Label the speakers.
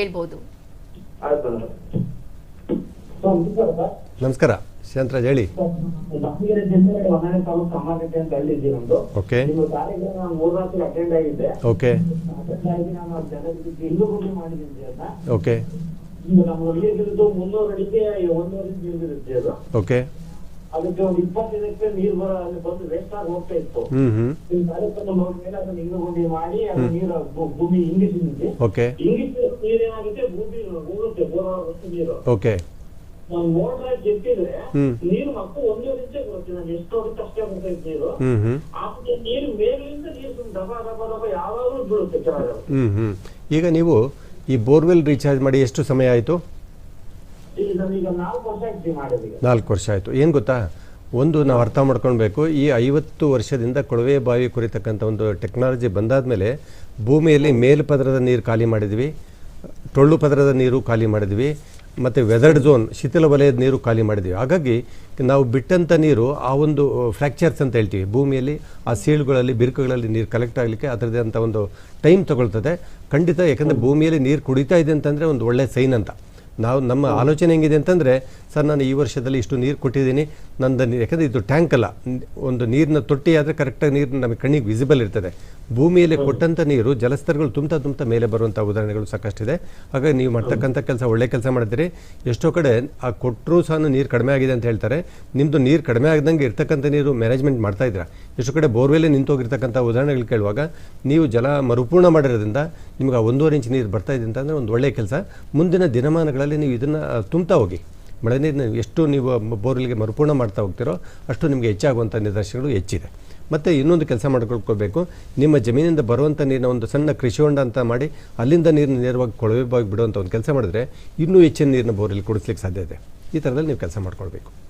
Speaker 1: ಹೇಳ್ಬೋದು.
Speaker 2: ಆಯ್ತು ಸರ್ ನಮಸ್ಕಾರ ಸರ್
Speaker 3: ನಮಸ್ಕಾರ ಶಾಂತರಾಜ್ ಹೇಳಿ ಓಕೆ ಓಕೆ ಓಕೆ ಓಕೆ
Speaker 2: ಅದಕ್ಕೆ ಒಂದು ಇಪ್ಪತ್ತು ದಿನಕ್ಕೆ ನೀರು ಬರೋ ಅಲ್ಲಿ ಬಂದು ವೇಸ್ಟ್ ಆಗಿ ಹೋಗ್ತಾ ಇತ್ತು. ಈ ಕಾರ್ಯಕ್ರಮ ನೋಡಿದ್ಮೇಲೆ ಅದನ್ನ ಗುಂಡಿ ಮಾಡಿ ಅದು ನೀರು ಭೂಮಿ ಇಂಗಿಸಿದ್ವಿ
Speaker 3: ಓಕೆ.
Speaker 2: ಇಂಗಿಸಿದ ನೀರು ಏನಾಗುತ್ತೆ? ಭೂಮಿ ಹೋಗುತ್ತೆ ಬೋರ್ ನೀರು.
Speaker 3: ಓಕೆ.
Speaker 2: ನಾನು ಮೋಟರ್ ಎತ್ತಿದ್ರೆ ನೀರು ಮತ್ತೆ ಒಂದೇ ಇಂಚೆ ಬರುತ್ತೆ. ನಾನು ಎಷ್ಟು ಹೊಡಿತು ಅಷ್ಟೇ ಬರ್ತೈತೆ ನೀರು. ಆಮೇಲೆ ನೀರು ಮೇಲಿಂದ ನೀರು ಡಬ ದಬ ಡಬ ದಬ ಯಾವಾಗಲೂ ಬೀಳುತ್ತೆ
Speaker 3: ಹ್ಞೂ ಈಗ ನೀವು ಈ ಬೋರ್ವೆಲ್ ರೀಚಾರ್ಜ್ ಮಾಡಿ ಎಷ್ಟು ಸಮಯ ಆಯಿತು?
Speaker 2: ನಾಲ್ಕು ವರ್ಷ ಆಯ್ತು
Speaker 3: ಏನು ಗೊತ್ತಾ? ಒಂದು ನಾವು ಅರ್ಥ ಮಾಡ್ಕೊಳ್ಬೇಕು ಈ ಐವತ್ತು ವರ್ಷದಿಂದ ಕೊಳವೆ ಬಾವಿ ಕುರಿತಕ್ಕಂಥ ಒಂದು ಟೆಕ್ನಾಲಜಿ ಬಂದಾದ ಮೇಲೆ ಭೂಮಿಯಲ್ಲಿ ಮೇಲ್ಪದರದ ನೀರು ಖಾಲಿ ಮಾಡಿದ್ವಿ ಟೊಳ್ಳು ಪದರದ ನೀರು ಖಾಲಿ ಮಾಡಿದ್ವಿ ಮತ್ತು ವೆದರ್ಡ್ ಝೋನ್ ಶಿಥಿಲ ವಲಯದ ನೀರು ಖಾಲಿ ಮಾಡಿದ್ವಿ. ಹಾಗಾಗಿ ನಾವು ಬಿಟ್ಟಂಥ ನೀರು ಆ ಒಂದು ಫ್ರ್ಯಾಕ್ಚರ್ಸ್ ಅಂತ ಹೇಳ್ತೀವಿ. ಭೂಮಿಯಲ್ಲಿ ಆ ಸೀಳುಗಳಲ್ಲಿ ಬಿರುಕುಗಳಲ್ಲಿ ನೀರು ಕಲೆಕ್ಟ್ ಆಗಲಿಕ್ಕೆ ಅದರದೇ ಅಂಥ ಒಂದು ಟೈಮ್ ತಗೊಳ್ತದೆ. ಖಂಡಿತ ಯಾಕಂದರೆ ಭೂಮಿಯಲ್ಲಿ ನೀರು ಕುಡಿತಾ ಇದೆ ಅಂತಂದರೆ ಒಂದು ಒಳ್ಳೆಯ ಸೈನ್ ಅಂತ. ನಾವು ನಮ್ಮ ಆಲೋಚನೆ ಹೆಂಗಿದೆ ಅಂತಂದರೆ ಸರ್ ನಾನು ಈ ವರ್ಷದಲ್ಲಿ ಇಷ್ಟು ನೀರು ಕೊಟ್ಟಿದ್ದೀನಿ. ನಂದು ಯಾಕಂದರೆ ಇದು ಟ್ಯಾಂಕ್ ಅಲ್ಲ. ಒಂದು ನೀರಿನ ತೊಟ್ಟಿ ಆದರೆ ಕರೆಕ್ಟಾಗಿ ನೀರು ನಮಗೆ ಕಣ್ಣಿಗೆ ವಿಸಿಬಲ್ ಇರ್ತದೆ. ಭೂಮಿಯಲ್ಲಿ ಕೊಟ್ಟಂಥ ನೀರು ಜಲಸ್ತರಗಳು ತುಂಬ್ತಾ ತುಂಬ್ತಾ ಮೇಲೆ ಬರುವಂಥ ಉದಾಹರಣೆಗಳು ಸಾಕಷ್ಟಿದೆ. ಹಾಗಾಗಿ ನೀವು ಮಾಡ್ತಕ್ಕಂಥ ಕೆಲಸ ಒಳ್ಳೆ ಕೆಲಸ ಮಾಡಿದ್ರಿ ಎಷ್ಟೋ ಕಡೆ ಆ ಕೊಟ್ಟರೂ ಸಹ ನೀರು ಕಡಿಮೆ ಆಗಿದೆ ಅಂತ ಹೇಳ್ತಾರೆ. ನಿಮ್ಮದು ನೀರು ಕಡಿಮೆ ಆಗದಂಗೆ ಇರ್ತಕ್ಕಂಥ ನೀರು ಮ್ಯಾನೇಜ್ಮೆಂಟ್ ಮಾಡ್ತಾ ಇದ್ದೀರಾ? ಎಷ್ಟೋ ಕಡೆ ಬೋರ್ವೆಲ್ಲೇ ನಿಂತೋಗಿರ್ತಕ್ಕಂಥ ಉದಾಹರಣೆಗಳು ಕೇಳುವಾಗ ನೀವು ಜಲ ಮರುಪೂರ್ಣ ಮಾಡಿರೋದ್ರಿಂದ ನಿಮ್ಗೆ ಆ ಒಂದೂವರೆ ಇಂಚ್ ನೀರು ಬರ್ತಾ ಇದೆ ಅಂತಂದರೆ ಒಂದು ಒಳ್ಳೆಯ ಕೆಲಸ. ಮುಂದಿನ ದಿನಮಾನಗಳಲ್ಲಿ ನೀವು ಇದನ್ನು ತುಂಬ್ತಾ ಹೋಗಿ. ಮಳೆ ನೀರನ್ನ ಎಷ್ಟು ನೀವು ಬೋರ್ವೆಲ್ಗೆ ಮರುಪೂರ್ಣ ಮಾಡ್ತಾ ಹೋಗ್ತಿರೋ ಅಷ್ಟು ನಿಮಗೆ ಹೆಚ್ಚಾಗುವಂಥ ನಿದರ್ಶನಗಳು ಹೆಚ್ಚಿದೆ. ಮತ್ತು ಇನ್ನೊಂದು ಕೆಲಸ ಮಾಡ್ಕೊಳ್ಕೋಬೇಕು. ನಿಮ್ಮ ಜಮೀನಿಂದ ಬರುವಂಥ ನೀರಿನ ಒಂದು ಸಣ್ಣ ಕೃಷಿ ಹೊಂಡ ಅಂತ ಮಾಡಿ ಅಲ್ಲಿಂದ ನೀರನ್ನ ನೇರವಾಗಿ ಕೊಳವೆ ಬಿಡುವಂಥ ಒಂದು ಕೆಲಸ ಮಾಡಿದ್ರೆ ಇನ್ನೂ ಹೆಚ್ಚಿನ ನೀರನ್ನ ಬೋರಲ್ಲಿ ಕುಡಿಸ್ಲಿಕ್ಕೆ ಸಾಧ್ಯ ಇದೆ. ಈ ಥರದಲ್ಲಿ ನೀವು ಕೆಲಸ ಮಾಡ್ಕೊಳ್ಬೇಕು.